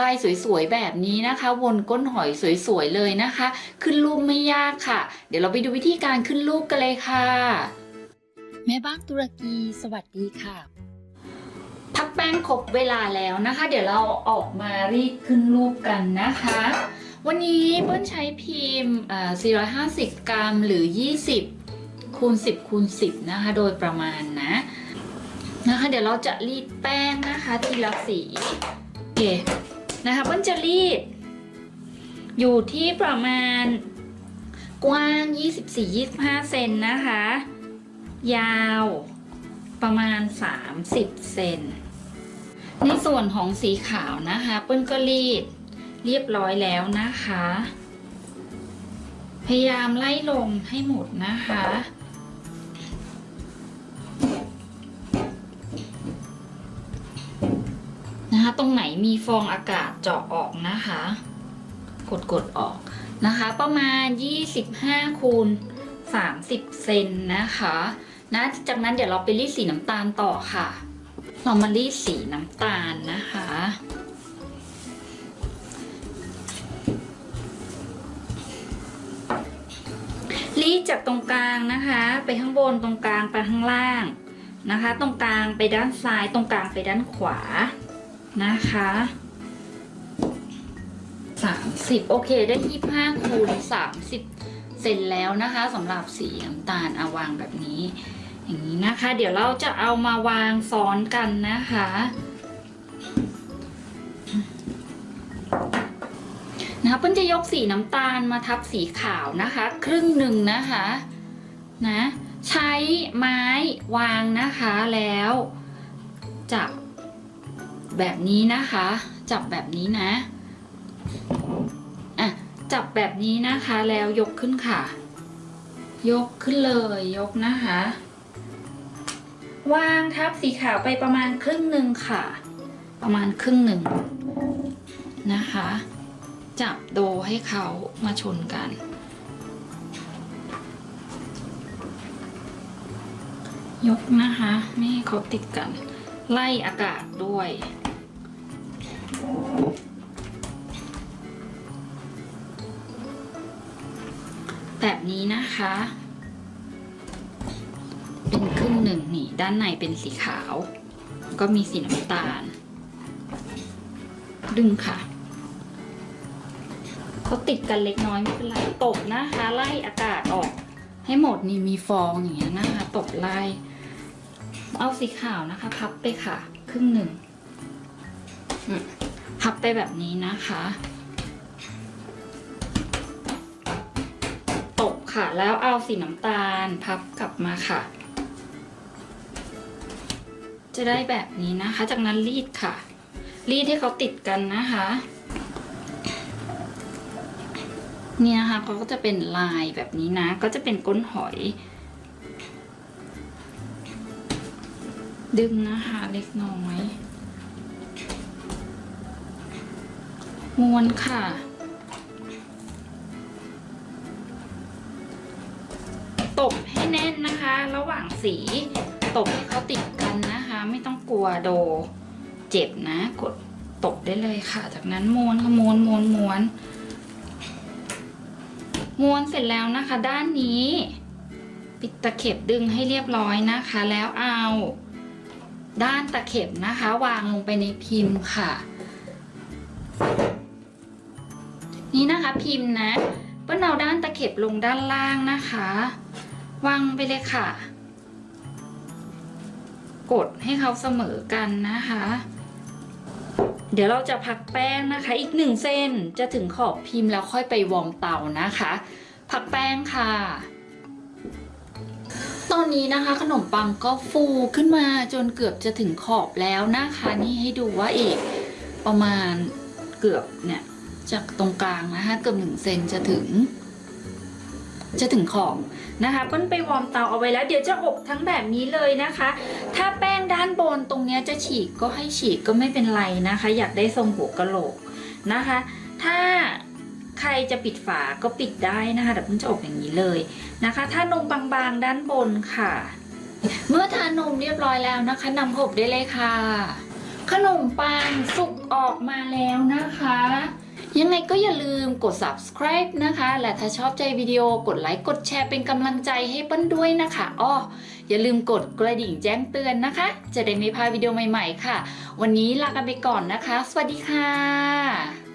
ลายสวยๆแบบนี้นะคะ วนก้นหอยสวยๆเลยนะคะ ขึ้นรูปไม่ยากค่ะ เดี๋ยวเราไปดูวิธีการขึ้นรูปกันเลยค่ะ แม่บ้านตุรกีสวัสดีค่ะ พักแป้งครบเวลาแล้วนะคะ เดี๋ยวเราออกมารีดขึ้นรูปกันนะคะวันนี้เปิ้ลใช้พิมพ์เอ่อ450 กรัมหรือ 20 คูณ 10 คูณ 10 นะคะ โดยประมาณนะ นะคะ เดี๋ยวเราจะรีดแป้งนะคะ ทีละสี โอเค นะคะเปิ้ลจะรีด อยู่ที่ประมาณกว้าง 24-25 เซนนะคะ ยาวประมาณ 30 เซน ในส่วนของสีขาวนะคะเปิ้ลก็รีดเรียบร้อยแล้วนะคะ พยายามไล่ลมให้หมดนะคะ รงไหนมีฟองอากาศเจาะออกนะคะ กดกดๆออกนะคะ ประมาณ 25คูณ30 เซนนะคะนะจากนั้นเดี๋ยวเราไปรีดสีน้ำตาลต่อค่ะ เรามารีดสีน้ำตาลนะคะ รีดจากตรงกลางนะคะ ไปข้างบนตรงกลางไปข้างล่างนะคะ ตรงกลางไปด้านซ้ายตรงกลางไปด้านขวา นะคะ 30 โอเคได้ 25คูณ30 เสร็จแล้วนะคะสำหรับสีน้ำตาลเอาวางแบบนี้ อย่างนี้นะคะ เดี๋ยวเราจะเอามาวางซ้อนกันนะคะ นะคะเปิ้ลจะยกสีน้ำตาลมาทับสีขาวนะคะ ครึ่งหนึ่งนะคะนะใช้ไม้วางนะคะแล้วจับ แบบนี้นะคะ จับแบบนี้นะอะจับแบบนี้นะคะแล้วยกขึ้นค่ะ ยกขึ้นเลยยกนะคะ วางทับสีขาวไปประมาณครึ่งหนึ่งค่ะ ประมาณครึ่งหนึ่งนะคะ จับโดให้เขามาชนกันยกนะคะ ไม่ให้เขาติดกัน ไล่อากาศด้วย แบบนี้นะคะ เป็นครึ่งหนึ่งนี่ ด้านในเป็นสีขาว ก็มีสีน้ำตาล ดึงค่ะเขาติดกันเล็กน้อยไม่เป็นไรตบนะคะ ไล่อากาศออก ให้หมดนี่มีฟองอย่างเงี้ยนะคะ ตบไล่ เอาสีขาวนะคะ พับไปค่ะ ครึ่งหนึ่ง อืม พับไปแบบนี้นะคะ ตบค่ะแล้วเอาสีน้ำตาลพับกลับมาค่ะ จะได้แบบนี้นะคะ จากนั้นรีดค่ะ รีดให้เขาติดกันนะคะ เนี่ยนะคะเขาก็จะเป็นลายแบบนี้นะ ก็จะเป็นก้นหอยดึงนะคะเล็กน้อย ม้วนค่ะ ตบให้แน่นนะคะ ระหว่างสี ตบให้เขาติดกันนะคะ ไม่ต้องกลัวโดเจ็บนะ กดตบได้เลยค่ะ จากนั้นม้วนค่ะม้วนม้วนม้วนม้วนเสร็จแล้วนะคะ ด้านนี้ ปิดตะเข็บดึงให้เรียบร้อยนะคะ แล้วเอา ด้านตะเข็บนะคะ วางลงไปในพิมพ์ค่ะ นี่นะคะพิมพ์นะเปิ้ลเอาด้านตะเข็บลงด้านล่างนะคะ วางไปเลยค่ะ กดให้เขาเสมอกันนะคะ เดี๋ยวเราจะพักแป้งนะคะ อีกหนึ่งเส้นจะถึงขอบพิมพ์แล้วค่อยไปวอร์มเตานะคะ พักแป้งค่ะ ตอนนี้นะคะขนมปังก็ฟูขึ้นมาจนเกือบจะถึงขอบแล้วนะคะ นี่ให้ดูว่าอีกประมาณเกือบเนี่ย จากตรงกลางนะคะเกือบหนึ่งเซนจะถึง จะถึงขอบนะคะเปิ้ลไปวอร์มเตาเอาไว้แล้ว เดี๋ยวจะอบทั้งแบบนี้เลยนะคะ ถ้าแป้งด้านบนตรงเนี้ยจะฉีกก็ให้ฉีกก็ไม่เป็นไรนะคะ อยากได้ทรงหัวกะโหลกนะคะ ถ้าใครจะปิดฝาก็ปิดได้นะคะเดี๋ยวเพิ่งจะอบอย่างนี้เลยนะคะ ถ้านมบางๆด้านบนค่ะ เมื่อทานนมเรียบร้อยแล้วนะคะนำอบได้เลยค่ะ ขนมปังสุกออกมาแล้วนะคะ ยังไงก็อย่าลืมกด subscribe นะคะ และถ้าชอบใจวิดีโอกดไลค์กดแชร์เป็นกำลังใจให้เปิ้ลด้วยนะคะอ้ออย่าลืมกดกระดิ่งแจ้งเตือนนะคะ จะได้ไม่พลาดวิดีโอใหม่ๆค่ะ วันนี้ลากันไปก่อนนะคะ สวัสดีค่ะ